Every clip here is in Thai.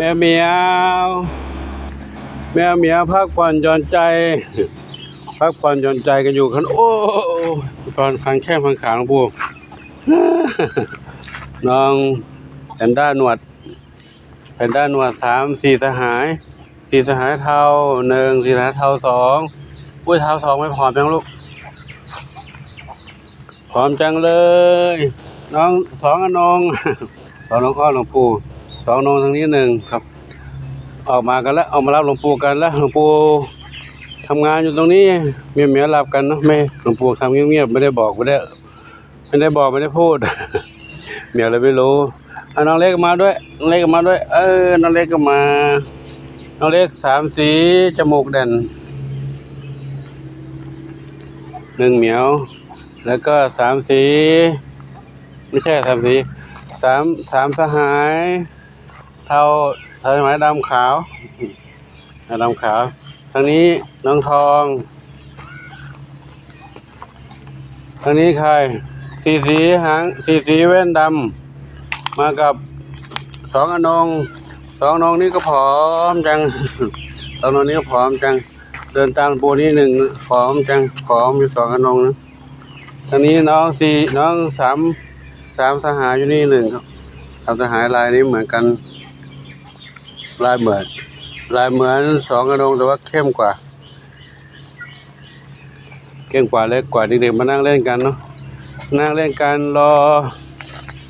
แมวเหมียว แมวเหมียวพักผ่อนหย่อนใจ พักผ่อนหย่อนใจกันอยู่คันโอ้ตอนคังแช่พังขาหลวงปู่น้องแพนด้าหนวดแพนด้าหนวดสามสี่สหายสี่สหายเทาหนึ่งสี่สหายเทาสองอุ้ยเทาสองไม่ผอมจังลูกผอมจังเลย น้องสองอนงสองน้องอ้อหลวงปู่ สองนงทางนี้หนึ่งครับ ออกมากันแล้วออกมารับหลวงปู่กันแล้วหลวงปู่ทำงานอยู่ตรงนี้เมียเมียหลับกันเนาะไม่หลวงปู่ทำเงียบๆไม่ได้บอกไม่ได้ไม่ได้บอกไม่ได้พูดเมียเลยไม่รู้เอาน้องเล็กมาด้วยน้องเล็กมาด้วย เออน้องเล็กก็มาน้องเล็กสามสีจมูกเด่นหนึ่งเหมียว แล้วก็สามสี ไม่ใช่สามสีสามสามสหาย เทาเทาสมัยดำขาวดำขาว ทางนี้น้องทอง ทางนี้ใคร สีสีหางสีสีแว่นดำมากับสองอนงสองนองนี่ก็ผอมจังสองนองนี่ก็ผอมจัง เดินตามปูนี่หนึ่งผอมจังผอมอยู่สองอนงนะทางนี้น้องสี่น้องสามสามสหายอยู่นี่หนึ่งครับสามสหายลายนี้เหมือนกัน ลายเหมือน ลายเหมือนสองอนงแต่ว่าเข้มกว่า เข้มกว่าเล็กกว่าเด็กๆมานั่งเล่นกันเนาะนั่งเล่นกันรอ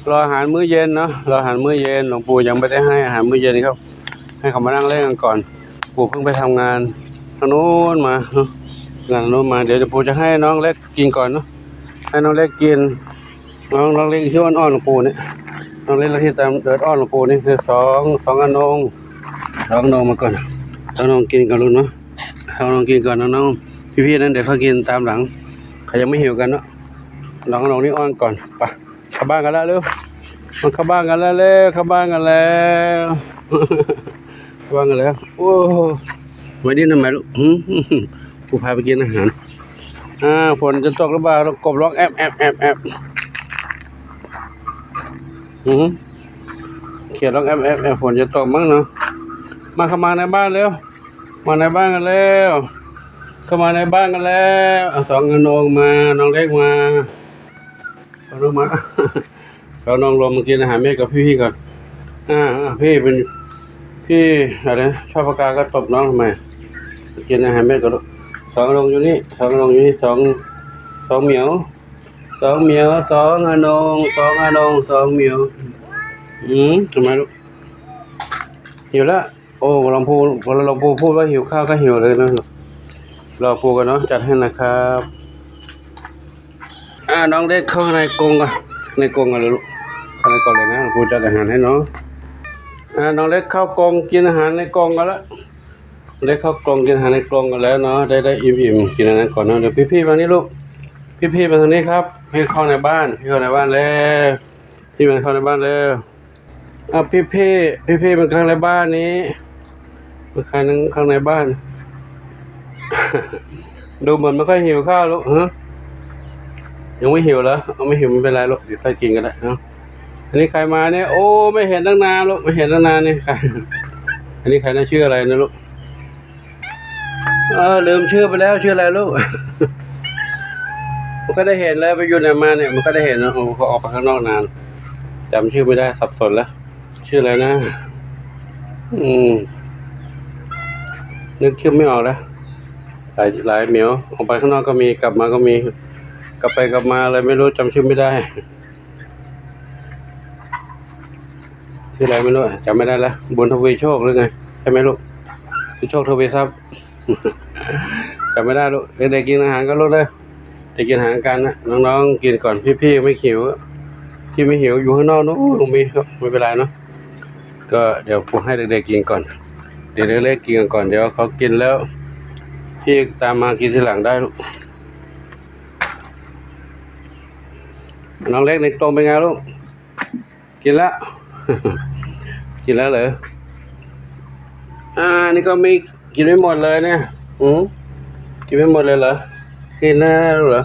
รออาหารมื้อเย็นเนาะรออาหารมื้อเย็นหลวงปู่ยังไม่ได้ให้อาหารมื้อเย็นครับ ให้เขามานั่งเล่นกันก่อน ปู่เพิ่งไปทำงานทางโน้นมาเนาะทางโน้นมาเดี๋ยวปู่จะให้น้องเล็กกินก่อนเนาะให้น้องเล็กกินน้องน้องเล็กที่อ้อนๆหลวงปู่เนี่ยน้องเล็กที่ตามเดินอ้อนหลวงปู่นี่คือสองสองอนง สองนองมาก่อนสองนองกินก่อนลูกเนาะสองนองกินก่อนน้องๆพี่ๆนั้นเดี๋ยวเขากินตามหลังเขายังไม่หิวกันเนาะน้องน้องนี่อ้อนก่อนไปเข้าบ้านกันแล้วเร็วมันเข้าบ้านกันแล้วเร็วเข้าบ้านกันแล้วเข้าบ้านกันแล้วโอ้วันนี้ทำไมลูกหืมกูพาไปกินอาหารอ่าฝนจะตกหรือเปล่าเรากบร้องแอบแอบแอบแอบหืมเขียนร้องแอบแอบแอบฝนจะตกมั้งเนาะ มาเข้ามาในบ้านเร็ว มาในบ้านกันแล้วเข้ามาในบ้านกันแล้วเอาสองกระนองมา น้องเล็กมาเอาน้องมาเอาน้องลงมากินอาหารแม่กับพี่ๆก่อน อ่าพี่เป็นพี่อะไรชอบปากกาก็ตบน้องทำไมกินอาหารแม่กับลูกสองลงอยู่นี่สองลงอยู่นี่สองสองเหมียวสองเหมียวสองอนงสองอนงสองเหมียวอืมทำไมลูกหิวแล้ว โอ้ลองพูพอลองพูพูดว่าหิวข้าวก็หิวเลยนะลูกรอปูกันเนาะจัดให้นะครับ อ่าน้องเด็กเข้าในกรงก่อนในกรงกันเลยลูกเข้าในกรงเลยนะครูจัดอาหารให้น้องอ่าน้องเล็กเข้ากรงกินอาหารในกรงกันแล้วเล็กเข้ากรงกินอาหารในกรงกันแล้วเนาะได้ได้อิ่มอิ่มๆกินอาหารก่อนเนาะเดี๋ยวพี่พี่ๆมานี่ลูกพี่พี่ๆมาทางนี้ครับพี่เข้าในบ้านพี่เข้าในบ้านแล้วพี่มาเข้าในบ้านแล้วอ่าพี่พี่พี่พี่ๆมาเข้าในบ้านนี้ มาเข้าในข้างในบ้าน ดูเหมือนไม่ค่อยหิวข้าวลูกฮะยังไม่หิวเหรอเอาไม่หิวไม่เป็นไรลูกเดี๋ยวค่อยกินก็ได้เนาะอันนี้ใครมาเนี่ยโอ้ไม่เห็นตั้งนานลูกไม่เห็นตั้งนานนี่ใครอันนี้ใครน่าชื่ออะไรนะลูกเออลืมชื่อไปแล้วชื่ออะไรลูกมันก็ได้เห็นแล้วไปอยู่ไหนมาเนี่ยมันก็ได้เห็นนะโอ้เขาออกไปข้างนอกนานจำชื่อไม่ได้สับสนแล้ว ชื่ออะไรนะ อืม นึกชื่อไม่ออกแล้วหลายหลายเหมียวออกไปข้างนอกก็มีกลับมาก็มี กลับไปกลับมาอะไรไม่รู้จำชื่อไม่ได้ชื่ออะไรไม่รู้จำไม่ได้แล้วบุญทวีโชคหรือไงใช่ไหมลูกทวีโชคทวีทรัพย์จำไม่ได้ลูกเด็กๆกินอาหารก็ลูกเลยเด็กกินอาหารกันนะน้องๆกินก่อนพี่ๆไม่หิวพี่ไม่หิวอยู่ข้างนอกนู้นลุงมีครับไม่เป็นไรเนาะก็เดี๋ยวผมให้เด็กๆกินก่อน ดี๋ยวเล็กๆกินกันก่อนเดี๋ยวเขากินแล้ว พี่ตามมากินทีหลังได้ลูกน้องเล็กในกรงเป็นไงลูกกินแล้ว กินแล้วเหรออ่านี่ก็ไม่กินไม่หมดเลยเนี่ยอืมกินไม่หมดเลยเหรอกินแล้วเหรอ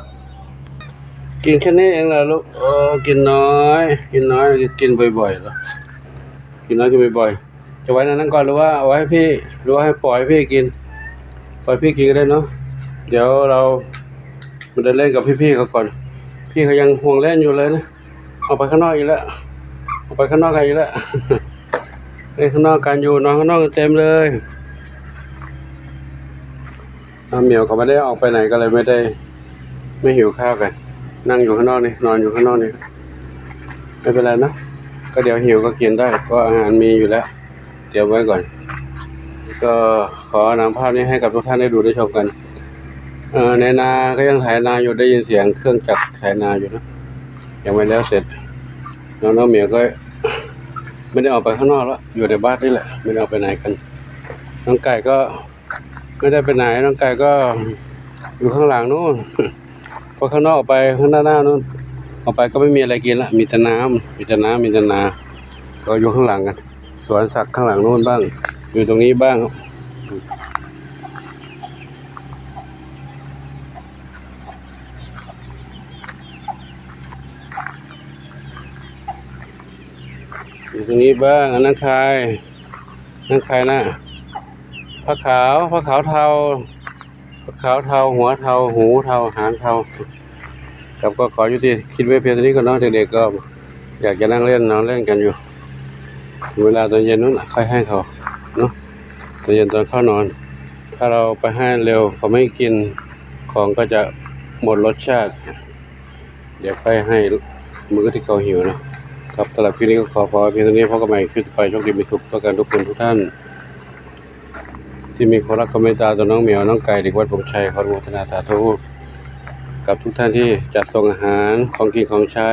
กินแค่นี้เองเหรอลูกโอ้กินน้อย กินน้อยกินบ่อยๆเหรอกินน้อยกินบ่อย จะไว้ในนั้นก่อนหรือว่าเอาไว้ให้พี่หรือว่าให้ปล่อยพี่กิน ปล่อยพี่กินก็ได้เนาะเดี๋ยวเรามาเดินเล่นกับพี่ๆเขาก่อน พี่เขายังห่วงเล่นอยู่เลยนะออกไปข้างนอกอีกแล้วออกไปข้างนอกกันอีกแล้วเล่นข้างนอกกันอยู่นอนข้างนอกเต็มเลยน้าเหมียวเขาไม่ได้ออกไปไหนก็เลยไม่ได้ ไม่หิวข้าวกัน นั่งอยู่ข้างนอกนี่นอนอยู่ข้างนอกนี่ไม่เป็นไรนะก็เดี๋ยวหิวก็กินได้ ก็อาหารมีอยู่แล้ว เตรียมไว้ก่อน ก็ขอนำภาพนี้ให้กับทุกท่านได้ดูได้ชมกันเอ่อในนาก็ยังไถนาอยู่ได้ยินเสียงเครื่องจักรไถนาอยู่นะยังไม่แล้วเสร็จน้องน้องเหมียวก็ ไม่ได้ออกไปข้างนอกแล้วอยู่ในบ้านนี่แหละ ไม่ได้ออกไปไหนกัน น้องไก่ก็ไม่ได้ไปไหนน้องไก่ก็อยู่ข้างหลังนู่นพอข้างนอกออกไปข้างหน้าหน้านู่นออกไปก็ไม่มีอะไรกินละมีแต่น้ำมีแต่น้ำมีแต่นา ก็อยู่ข้างหลังกัน สวนสัตว์ข้างหลังโนู่นบ้าง อยู่ตรงนี้บ้างครับอยู่ตรงนี้บ้างอันนั้นใครนั่นใครนะผ้าขาวผ้าขาวเทาผ้าขาวเทา หัวเทา หูเทา หางเทากับก็ขอยุติ คิดไว้เพียงเท่านี้ก่อนเนาะเด็กๆก็อยากจะนั่งเล่นนอนเล่นกันอยู่ เวลาตอนเย็นนู้นค่อยให้เขาเนาะตอนเย็นตอนเข้านอน ถ้าเราไปให้เร็วเขาไม่กินของก็จะหมดรสชาติ เดี๋ยวค่อยให้มื้อที่เขาหิวนะครับสำหรับคลิปนี้ก็ขอพอเพียงเท่านี้พบกันใหม่คลิปไปโชคดีมีสุขประกันทุกคนทุกท่าน ที่มีความรักความเมตตาต่อน้องเหมียวน้องไก่เด็กวัดผมชัยขออนุโมทนาสาธุกับทุกท่านที่จัดส่งอาหารของกินของใช้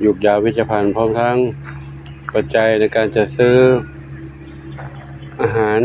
หยุกยาวิจภัณฑ์พร้อมทั้ง ปัจจัยในการจัดซื้ออาหาร